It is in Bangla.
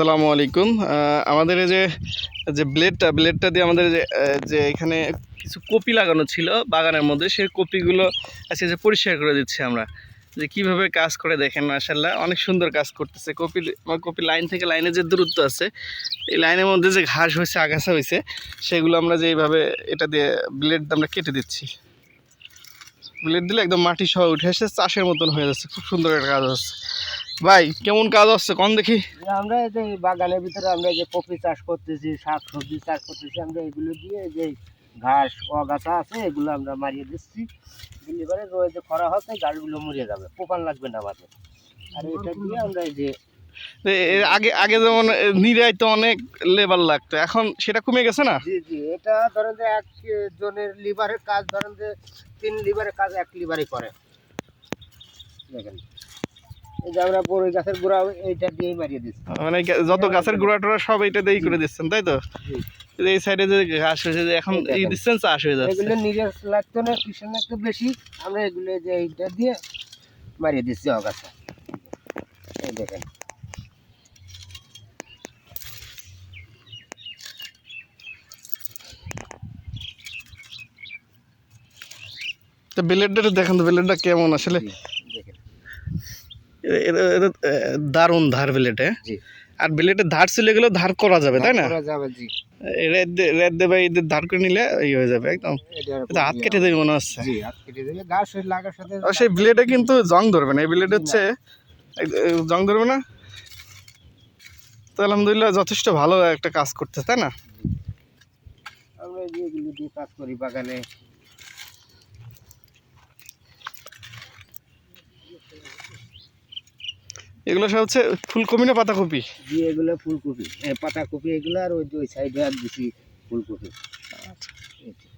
আসসালামু আলাইকুম। আমাদের এই যে যে ব্লেডটা ব্লেডটা দিয়ে আমাদের যে যে এখানে কিছু কপি লাগানো ছিল বাগানের মধ্যে, সেই কপিগুলো আজকে যে পরিষ্কার করে দিচ্ছি আমরা। যে কীভাবে কাজ করে দেখেন মাসাল্লাহ অনেক সুন্দর কাজ করতেছে। কপি কপি লাইন থেকে লাইনে যে দূরত্ব আছে, এই লাইনের মধ্যে যে ঘাস হয়েছে, আগাছা হয়েছে, সেগুলো আমরা যে এইভাবে এটা দিয়ে ব্লেড আমরা কেটে দিচ্ছি। ব্লেড দিলে একদম মাটি সহ উঠে এসে চাষের মতন হয়ে যাচ্ছে। খুব সুন্দর একটা কাজ হচ্ছে। ভাই কেমন কাজ হচ্ছে? কম দেখি। আমরা এই যে বাগানের ভিতরে আমরা যে কপি চাষ করতেছি শাক সবজি চাষ করতেছি আমরা এগুলো দিয়ে যে ঘাস অগাছা আছে এগুলো আমরা মারিয়ে দিচ্ছি। দিলে পরে রয়ে যে খরা হচ্ছে গাছগুলো মরে যাবে পোকান লাগবে না আমাদের। আর এটা দিয়ে আমরা এই যে আগে আগে যেমন নিরাই তো অনেক লেবার লাগতো এখন সেটা কমে গেছে না? জি জি এটা ধরেন যে এক জনের লিভারের কাজ ধরেন যে তিন লিভারের কাজ এক লিভারই করে। দেখেন। আমরা বড়ই গাছের গোড়া এইটা দিয়েই মারিয়ে দিচ্ছি মানে যত গাছের গোড়া টোড়া সব এইটা দিয়েই করে দিচ্ছেন তাই তো? এই সাইডে যে ঘাস হয়েছে যে এখন এই দেখেন। দিচ্ছেন চাষ হয়ে যাচ্ছে। এগুলো নিজের লাগতো না কৃষণ লাগতো বেশি। আমরা এগুলো যে এইটা দিয়ে মারিয়ে দিচ্ছি অগাছা। এই দেখেন। তো ব্লেডটা দেখেন তো ব্লেডটা কেমন আসলে? দেখেন। এটা, দারুণ ধার ব্লেডে জি। আর ব্লেডের ধার চলে গেলেও ধার করা যাবে তাই না? রেড দেবে এদের ধার করে নিলে এই হয়ে যাবে একদম। হাত কেটে দেবে মনে হচ্ছে। সেই ব্লেডে কিন্তু জং ধরবে না। এই ব্লেড হচ্ছে জং ধরবে না। তো আলহামদুলিল্লাহ যথেষ্ট ভালো একটা কাজ করতে তাই না? আমরা কাজ করি বাগানে। এগুলো সব হচ্ছে ফুলকপি না পাতাকপি? দিয়ে এগুলো ফুলকপি। পাতাকপি এগুলো আর ওই ওই সাইডে আর বেশি ফুলকপি। যে।